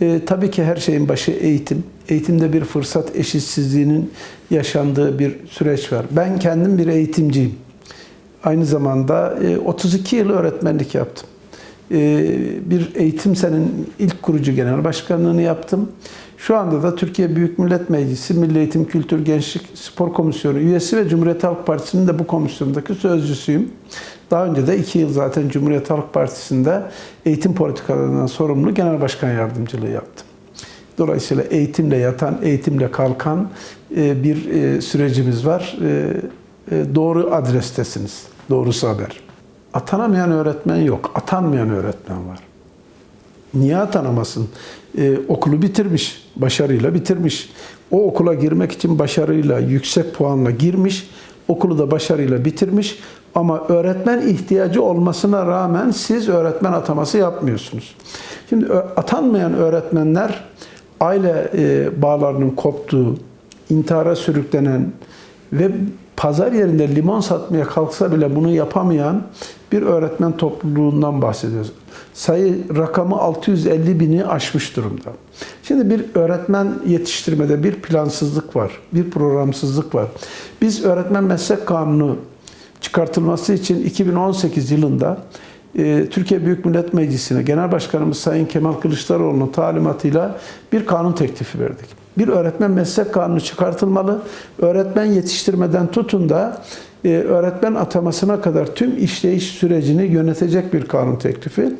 E, tabii ki her şeyin başı eğitim. Eğitimde bir fırsat eşitsizliğinin yaşandığı bir süreç var. Ben kendim bir eğitimciyim. Aynı zamanda e, 32 yıl öğretmenlik yaptım. E, bir eğitim senin ilk kurucu genel başkanlığını yaptım. Şu anda da Türkiye Büyük Millet Meclisi Milli Eğitim, Kültür, Gençlik, Spor Komisyonu üyesi ve Cumhuriyet Halk Partisi'nin de bu komisyondaki sözcüsüyüm. Daha önce de iki yıl zaten Cumhuriyet Halk Partisi'nde eğitim politikalarından sorumlu genel başkan yardımcılığı yaptım. Dolayısıyla eğitimle yatan, eğitimle kalkan e, bir e, sürecimiz var. E, doğru adrestesiniz. Doğrusu haber. Atanamayan öğretmen yok. Atanmayan öğretmen var. Niye atanamasın? Ee, okulu bitirmiş, başarıyla bitirmiş. O okula girmek için başarıyla, yüksek puanla girmiş, okulu da başarıyla bitirmiş. Ama öğretmen ihtiyacı olmasına rağmen siz öğretmen ataması yapmıyorsunuz. Şimdi atanmayan öğretmenler aile e, bağlarının koptuğu, intihara sürüklenen ve pazar yerinde limon satmaya kalksa bile bunu yapamayan bir öğretmen topluluğundan bahsediyoruz. Sayı rakamı 650 bini aşmış durumda. Şimdi bir öğretmen yetiştirmede bir plansızlık var, bir programsızlık var. Biz öğretmen meslek kanunu çıkartılması için 2018 yılında e, Türkiye Büyük Millet Meclisi'ne Genel Başkanımız Sayın Kemal Kılıçdaroğlu'nun talimatıyla bir kanun teklifi verdik. Bir öğretmen meslek kanunu çıkartılmalı. Öğretmen yetiştirmeden tutun da öğretmen atamasına kadar tüm işleyiş sürecini yönetecek bir kanun teklifi.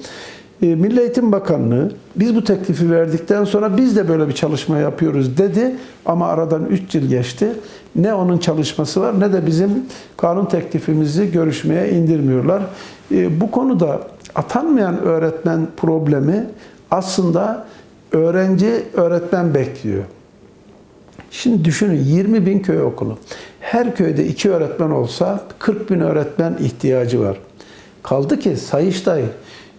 E, Milli Eğitim Bakanlığı biz bu teklifi verdikten sonra biz de böyle bir çalışma yapıyoruz dedi ama aradan 3 yıl geçti. Ne onun çalışması var ne de bizim kanun teklifimizi görüşmeye indirmiyorlar. E, bu konuda atanmayan öğretmen problemi aslında öğrenci öğretmen bekliyor. Şimdi düşünün 20 bin köy okulu. Her köyde iki öğretmen olsa 40 bin öğretmen ihtiyacı var. Kaldı ki Sayıştay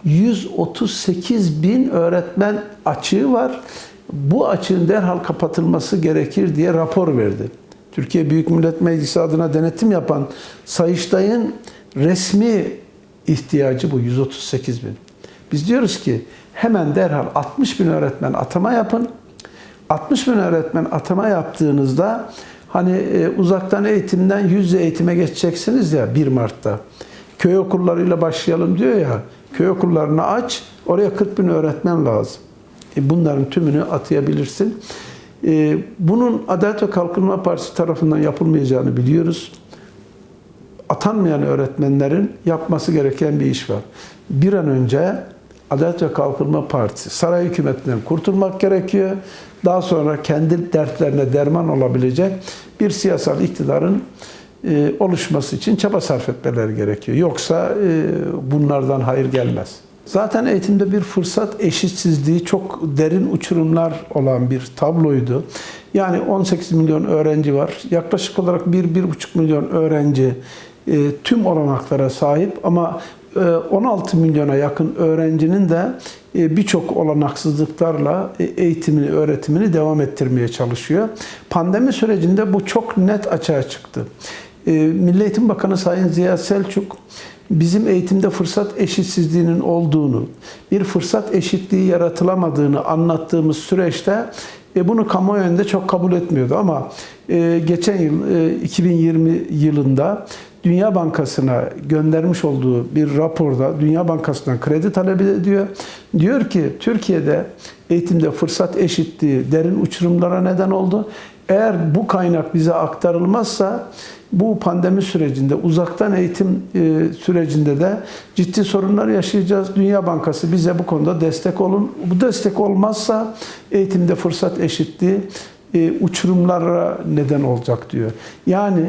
138 bin öğretmen açığı var. Bu açığın derhal kapatılması gerekir diye rapor verdi. Türkiye Büyük Millet Meclisi adına denetim yapan Sayıştay'ın resmi ihtiyacı bu 138 bin. Biz diyoruz ki hemen derhal 60 bin öğretmen atama yapın. 60 bin öğretmen atama yaptığınızda hani e, uzaktan eğitimden yüz eğitime geçeceksiniz ya 1 Mart'ta. Köy okullarıyla başlayalım diyor ya. Köy okullarını aç, oraya 40 bin öğretmen lazım. E, bunların tümünü atayabilirsin. E, bunun Adalet ve Kalkınma Partisi tarafından yapılmayacağını biliyoruz. Atanmayan öğretmenlerin yapması gereken bir iş var. Bir an önce Adalet ve Kalkınma Partisi saray hükümetinden kurtulmak gerekiyor. Daha sonra kendi dertlerine derman olabilecek bir siyasal iktidarın e, oluşması için çaba sarf etmeleri gerekiyor. Yoksa e, bunlardan hayır gelmez. Zaten eğitimde bir fırsat eşitsizliği çok derin uçurumlar olan bir tabloydu. Yani 18 milyon öğrenci var. Yaklaşık olarak 1-1,5 milyon öğrenci e, tüm olanaklara sahip ama 16 milyona yakın öğrencinin de birçok olanaksızlıklarla eğitimini, öğretimini devam ettirmeye çalışıyor. Pandemi sürecinde bu çok net açığa çıktı. Milli Eğitim Bakanı Sayın Ziya Selçuk bizim eğitimde fırsat eşitsizliğinin olduğunu, bir fırsat eşitliği yaratılamadığını anlattığımız süreçte e, bunu kamuoyu önünde çok kabul etmiyordu ama e, geçen yıl e, 2020 yılında Dünya Bankası'na göndermiş olduğu bir raporda Dünya Bankası'ndan kredi talep ediyor. Diyor ki Türkiye'de eğitimde fırsat eşitliği derin uçurumlara neden oldu. Eğer bu kaynak bize aktarılmazsa bu pandemi sürecinde, uzaktan eğitim e, sürecinde de ciddi sorunlar yaşayacağız. Dünya Bankası bize bu konuda destek olun. Bu destek olmazsa eğitimde fırsat eşitliği e, uçurumlara neden olacak diyor. Yani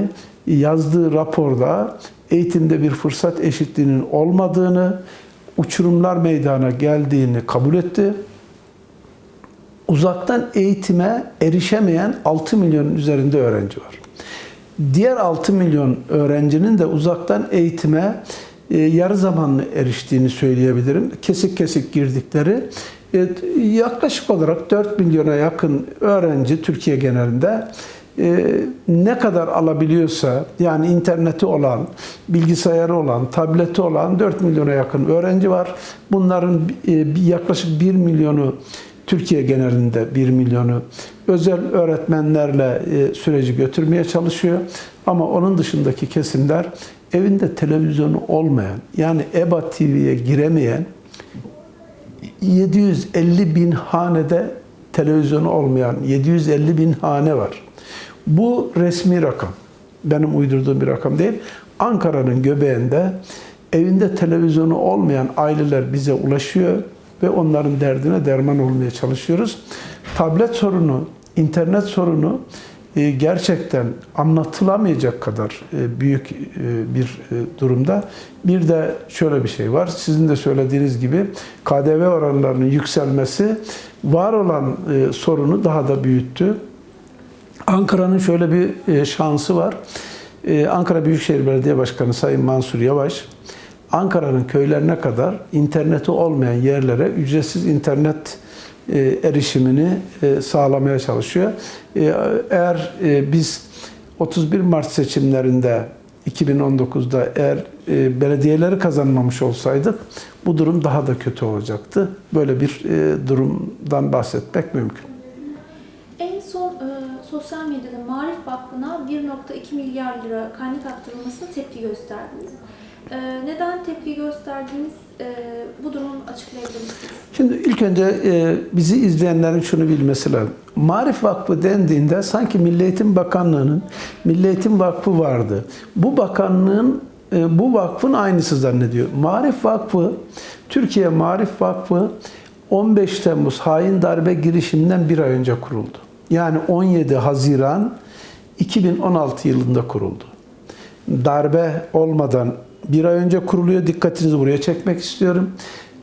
yazdığı raporda eğitimde bir fırsat eşitliğinin olmadığını, uçurumlar meydana geldiğini kabul etti. Uzaktan eğitime erişemeyen 6 milyonun üzerinde öğrenci var. Diğer 6 milyon öğrencinin de uzaktan eğitime e, yarı zamanlı eriştiğini söyleyebilirim. Kesik kesik girdikleri yaklaşık olarak 4 milyona yakın öğrenci Türkiye genelinde e, ne kadar alabiliyorsa yani interneti olan, bilgisayarı olan, tableti olan 4 milyona yakın öğrenci var. Bunların e, yaklaşık 1 milyonu Türkiye genelinde 1 milyonu özel öğretmenlerle e, süreci götürmeye çalışıyor. Ama onun dışındaki kesimler evinde televizyonu olmayan yani EBA TV'ye giremeyen 750 bin hanede televizyonu olmayan 750 bin hane var. Bu resmi rakam. Benim uydurduğum bir rakam değil. Ankara'nın göbeğinde evinde televizyonu olmayan aileler bize ulaşıyor ve onların derdine derman olmaya çalışıyoruz. Tablet sorunu, internet sorunu e, gerçekten anlatılamayacak kadar e, büyük e, bir durumda. Bir de şöyle bir şey var. Sizin de söylediğiniz gibi KDV oranlarının yükselmesi var olan sorunu daha da büyüttü. Ankara'nın şöyle bir e, şansı var. E, Ankara Büyükşehir Belediye Başkanı Sayın Mansur Yavaş, Ankara'nın köylerine kadar interneti olmayan yerlere ücretsiz internet e, erişimini sağlamaya çalışıyor. Eğer biz 31 Mart seçimlerinde 2019'da eğer belediyeleri kazanmamış olsaydık bu durum daha da kötü olacaktı. Böyle bir durumdan bahsetmek mümkün. En son e, sosyal medyada Marif Vakfı'na 1.2 milyar lira kaynak aktarılmasına tepki gösterdiniz. E, neden tepki gösterdiğiniz e, bu durumu açıklayabilir misiniz? Şimdi ilk önce e, bizi izleyenlerin şunu bilmesi lazım. Marif Vakfı dendiğinde sanki Milli Eğitim Bakanlığı'nın Milli Eğitim Vakfı vardı. Bu bakanlığın e, bu vakfın aynısı zannediyor. Marif Vakfı, Türkiye Marif Vakfı 15 Temmuz hain darbe girişiminden bir ay önce kuruldu. Yani 17 Haziran 2016 yılında kuruldu. Darbe olmadan bir ay önce kuruluyor. Dikkatinizi buraya çekmek istiyorum.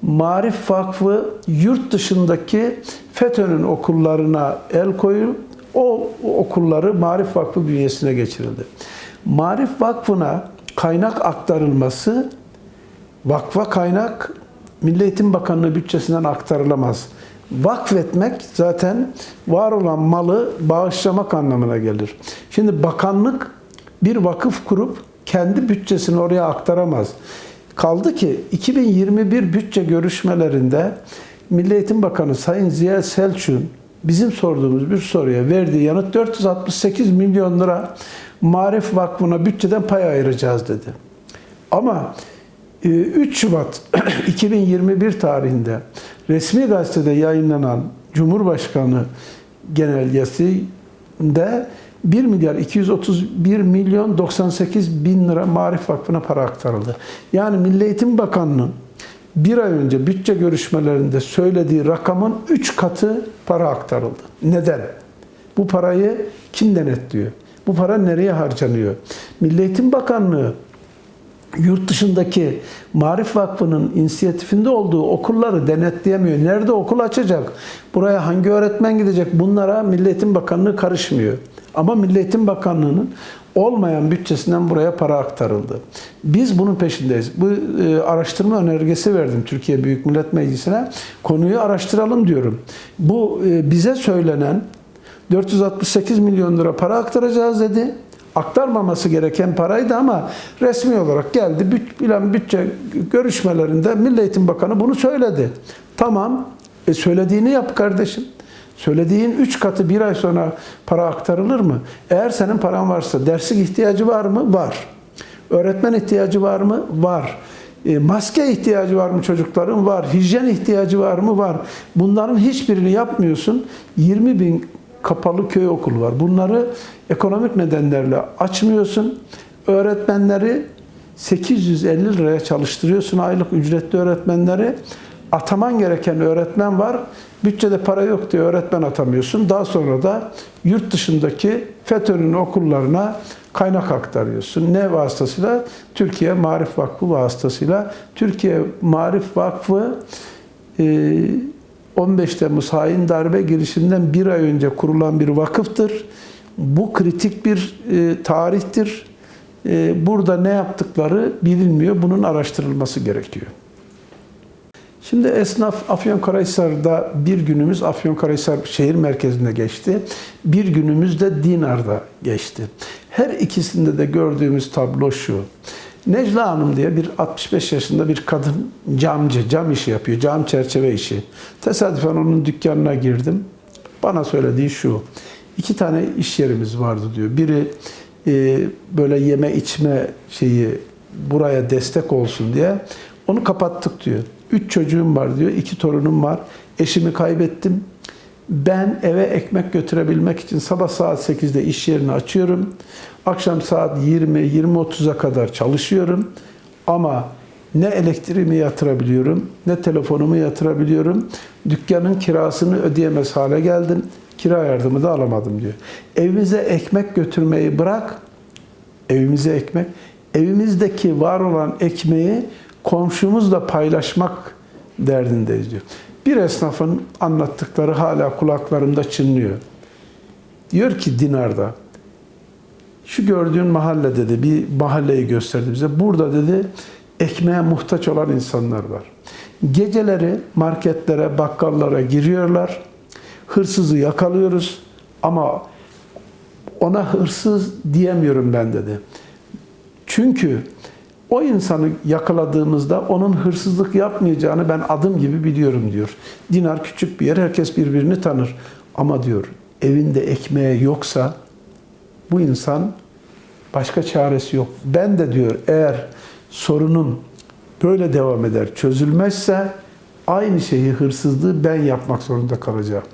Marif Vakfı yurt dışındaki FETÖ'nün okullarına el koyup o okulları Marif Vakfı bünyesine geçirildi. Marif Vakfı'na kaynak aktarılması vakfa kaynak Milli Eğitim Bakanlığı bütçesinden aktarılamaz. Vakfetmek zaten var olan malı bağışlamak anlamına gelir. Şimdi bakanlık bir vakıf kurup kendi bütçesini oraya aktaramaz. Kaldı ki 2021 bütçe görüşmelerinde Milli Eğitim Bakanı Sayın Ziya Selçuk'un bizim sorduğumuz bir soruya verdiği yanıt 468 milyon lira Marif Vakfı'na bütçeden pay ayıracağız dedi. Ama 3 Şubat 2021 tarihinde resmi gazetede yayınlanan Cumhurbaşkanı genelgesinde 1 milyar 231 milyon 98 bin lira Marif Vakfı'na para aktarıldı. Yani Milli Eğitim Bakanlığı bir ay önce bütçe görüşmelerinde söylediği rakamın 3 katı para aktarıldı. Neden? Bu parayı kim denetliyor? Bu para nereye harcanıyor? Milli Eğitim Bakanlığı yurt dışındaki Marif Vakfı'nın inisiyatifinde olduğu okulları denetleyemiyor. Nerede okul açacak? Buraya hangi öğretmen gidecek? Bunlara Milli Eğitim Bakanlığı karışmıyor. Ama Milli Eğitim Bakanlığı'nın olmayan bütçesinden buraya para aktarıldı. Biz bunun peşindeyiz. Bu e, araştırma önergesi verdim Türkiye Büyük Millet Meclisi'ne. Konuyu araştıralım diyorum. Bu e, bize söylenen 468 milyon lira para aktaracağız dedi aktarmaması gereken paraydı ama resmi olarak geldi. Büt, bilen bütçe görüşmelerinde Milli Eğitim Bakanı bunu söyledi. Tamam, e söylediğini yap kardeşim. Söylediğin üç katı bir ay sonra para aktarılır mı? Eğer senin paran varsa derslik ihtiyacı var mı? Var. Öğretmen ihtiyacı var mı? Var. E, maske ihtiyacı var mı çocukların? Var. Hijyen ihtiyacı var mı? Var. Bunların hiçbirini yapmıyorsun. 20 bin kapalı köy okulu var. Bunları ekonomik nedenlerle açmıyorsun. Öğretmenleri 850 liraya çalıştırıyorsun aylık ücretli öğretmenleri. Ataman gereken öğretmen var. Bütçede para yok diye öğretmen atamıyorsun. Daha sonra da yurt dışındaki FETÖ'nün okullarına kaynak aktarıyorsun. Ne vasıtasıyla? Türkiye Marif Vakfı vasıtasıyla. Türkiye Marif Vakfı 15 Temmuz hain darbe girişiminden bir ay önce kurulan bir vakıftır. Bu kritik bir e, tarihtir. E, burada ne yaptıkları bilinmiyor. Bunun araştırılması gerekiyor. Şimdi esnaf Afyonkarahisar'da bir günümüz Afyonkarahisar şehir merkezinde geçti. Bir günümüz de Dinar'da geçti. Her ikisinde de gördüğümüz tablo şu. Necla Hanım diye bir 65 yaşında bir kadın camcı, cam işi yapıyor, cam çerçeve işi. Tesadüfen onun dükkanına girdim. Bana söylediği şu, iki tane iş yerimiz vardı diyor. Biri e, böyle yeme içme şeyi buraya destek olsun diye onu kapattık diyor. Üç çocuğum var diyor, iki torunum var. Eşimi kaybettim. Ben eve ekmek götürebilmek için sabah saat 8'de iş yerini açıyorum. Akşam saat 20-20.30'a kadar çalışıyorum. Ama ne elektriğimi yatırabiliyorum, ne telefonumu yatırabiliyorum. Dükkanın kirasını ödeyemez hale geldim. Kira yardımı da alamadım diyor. Evimize ekmek götürmeyi bırak, evimize ekmek, evimizdeki var olan ekmeği komşumuzla paylaşmak derdindeyiz diyor. Bir esnafın anlattıkları hala kulaklarımda çınlıyor. Diyor ki Dinar'da, şu gördüğün mahalle dedi, bir mahalleyi gösterdi bize. Burada dedi, ekmeğe muhtaç olan insanlar var. Geceleri marketlere, bakkallara giriyorlar. Hırsızı yakalıyoruz ama ona hırsız diyemiyorum ben dedi. Çünkü o insanı yakaladığımızda onun hırsızlık yapmayacağını ben adım gibi biliyorum diyor. Dinar küçük bir yer, herkes birbirini tanır. Ama diyor evinde ekmeği yoksa bu insan başka çaresi yok. Ben de diyor eğer sorunum böyle devam eder, çözülmezse aynı şeyi hırsızlığı ben yapmak zorunda kalacağım.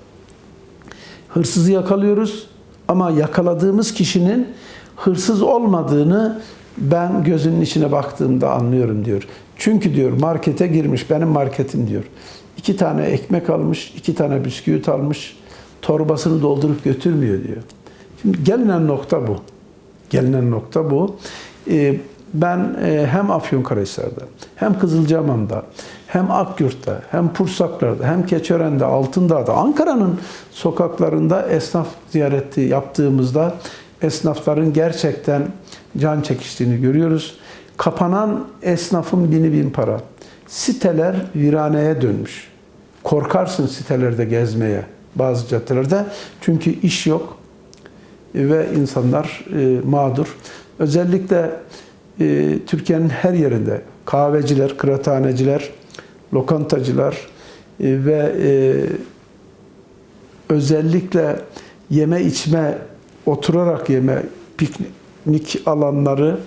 Hırsızı yakalıyoruz ama yakaladığımız kişinin hırsız olmadığını ben gözünün içine baktığımda anlıyorum diyor. Çünkü diyor markete girmiş, benim marketim diyor. İki tane ekmek almış, iki tane bisküvit almış, torbasını doldurup götürmüyor diyor. Şimdi gelinen nokta bu. Gelinen nokta bu. Ee, ben e, hem Afyonkarahisar'da, hem Kızılcahamam'da, hem Akyurt'ta, hem Pursaklar'da, hem Keçören'de, Altındağ'da, Ankara'nın sokaklarında esnaf ziyareti yaptığımızda esnafların gerçekten can çekiştiğini görüyoruz. Kapanan esnafın bini bin para. Siteler viraneye dönmüş. Korkarsın sitelerde gezmeye bazı caddelerde. Çünkü iş yok ve insanlar e, mağdur. Özellikle e, Türkiye'nin her yerinde kahveciler, kıraathaneciler, lokantacılar e, ve özellikle yeme içme, oturarak yeme, piknik alanları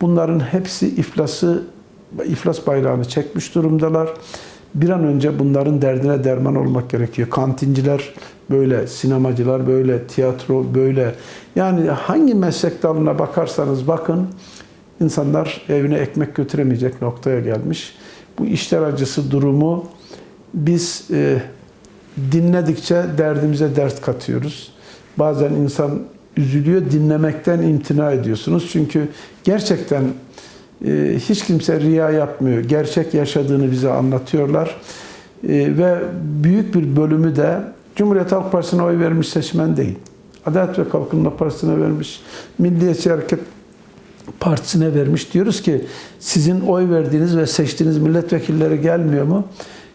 bunların hepsi iflası iflas bayrağını çekmiş durumdalar. Bir an önce bunların derdine derman olmak gerekiyor. Kantinciler böyle, sinemacılar böyle, tiyatro böyle. Yani hangi meslek dalına bakarsanız bakın insanlar evine ekmek götüremeyecek noktaya gelmiş. Bu işler acısı durumu biz e, dinledikçe derdimize dert katıyoruz. Bazen insan üzülüyor, dinlemekten imtina ediyorsunuz. Çünkü gerçekten e, hiç kimse riya yapmıyor. Gerçek yaşadığını bize anlatıyorlar. E, ve büyük bir bölümü de Cumhuriyet Halk Partisi'ne oy vermiş seçmen değil. Adalet ve Kalkınma Partisi'ne vermiş, Milliyetçi Hareket Partisi'ne vermiş. Diyoruz ki sizin oy verdiğiniz ve seçtiğiniz milletvekilleri gelmiyor mu?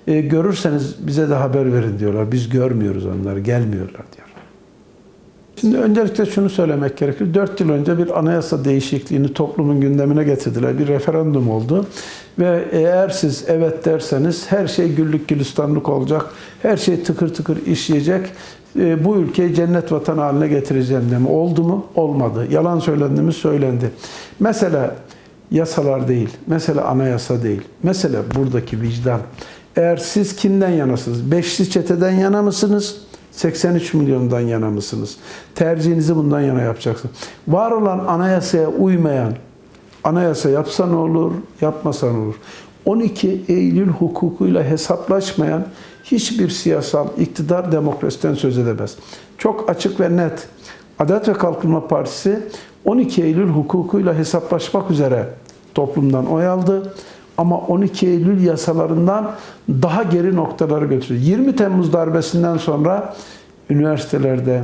E, görürseniz bize de haber verin diyorlar. Biz görmüyoruz onları, gelmiyorlar diyor. Şimdi öncelikle şunu söylemek gerekir. 4 yıl önce bir anayasa değişikliğini toplumun gündemine getirdiler. Bir referandum oldu. Ve eğer siz evet derseniz her şey güllük gülistanlık olacak. Her şey tıkır tıkır işleyecek. E, bu ülkeyi cennet vatan haline getireceğim demi. Oldu mu? Olmadı. Yalan söylendi mi? Söylendi. Mesela yasalar değil. Mesela anayasa değil. Mesela buradaki vicdan. Eğer siz kimden yanasınız? Beşli çeteden yana mısınız? 83 milyondan yana mısınız? Tercihinizi bundan yana yapacaksınız. Var olan anayasaya uymayan, anayasa yapsa ne olur, yapmasa ne olur? 12 Eylül hukukuyla hesaplaşmayan hiçbir siyasal iktidar demokrasiden söz edemez. Çok açık ve net. Adalet ve Kalkınma Partisi 12 Eylül hukukuyla hesaplaşmak üzere toplumdan oy aldı. Ama 12 Eylül yasalarından daha geri noktaları götürdü. 20 Temmuz darbesinden sonra üniversitelerde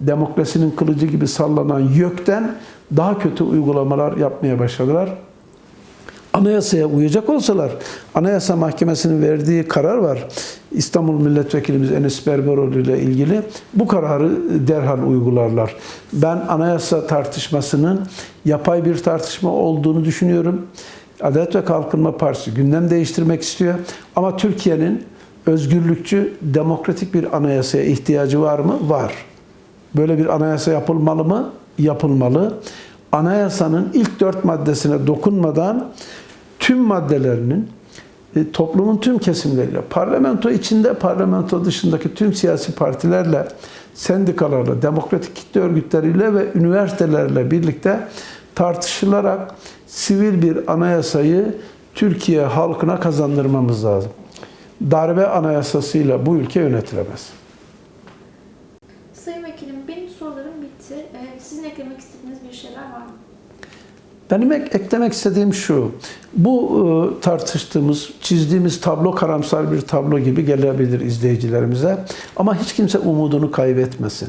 demokrasinin kılıcı gibi sallanan YÖK'ten daha kötü uygulamalar yapmaya başladılar. anayasaya uyacak olsalar, Anayasa Mahkemesi'nin verdiği karar var. İstanbul Milletvekilimiz Enes Berberoğlu ile ilgili bu kararı derhal uygularlar. Ben anayasa tartışmasının yapay bir tartışma olduğunu düşünüyorum. Adalet ve Kalkınma Partisi gündem değiştirmek istiyor. Ama Türkiye'nin özgürlükçü, demokratik bir anayasaya ihtiyacı var mı? Var. Böyle bir anayasa yapılmalı mı? Yapılmalı. Anayasanın ilk dört maddesine dokunmadan tüm maddelerinin e, toplumun tüm kesimleriyle, parlamento içinde, parlamento dışındaki tüm siyasi partilerle, sendikalarla, demokratik kitle örgütleriyle ve üniversitelerle birlikte tartışılarak sivil bir anayasayı Türkiye halkına kazandırmamız lazım. Darbe anayasasıyla bu ülke yönetilemez. Sayın Vekilim benim sorularım bitti. Ee, sizin eklemek istediğiniz bir şeyler var mı? Benim ek- eklemek istediğim şu. Bu e, tartıştığımız, çizdiğimiz tablo karamsar bir tablo gibi gelebilir izleyicilerimize. Ama hiç kimse umudunu kaybetmesin.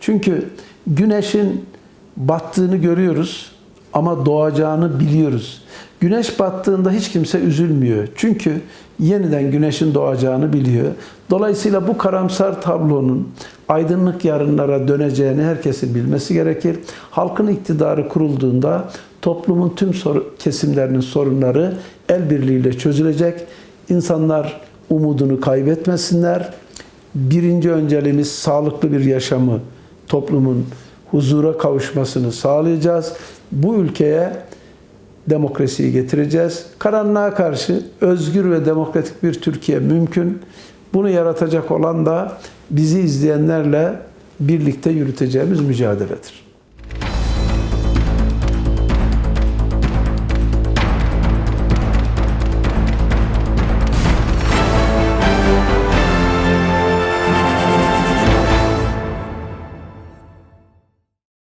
Çünkü güneşin battığını görüyoruz ama doğacağını biliyoruz. Güneş battığında hiç kimse üzülmüyor. Çünkü yeniden güneşin doğacağını biliyor. Dolayısıyla bu karamsar tablonun aydınlık yarınlara döneceğini herkesin bilmesi gerekir. Halkın iktidarı kurulduğunda toplumun tüm kesimlerinin sorunları el birliğiyle çözülecek. İnsanlar umudunu kaybetmesinler. Birinci önceliğimiz sağlıklı bir yaşamı, toplumun huzura kavuşmasını sağlayacağız. Bu ülkeye demokrasiyi getireceğiz. Karanlığa karşı özgür ve demokratik bir Türkiye mümkün. Bunu yaratacak olan da bizi izleyenlerle birlikte yürüteceğimiz mücadeledir.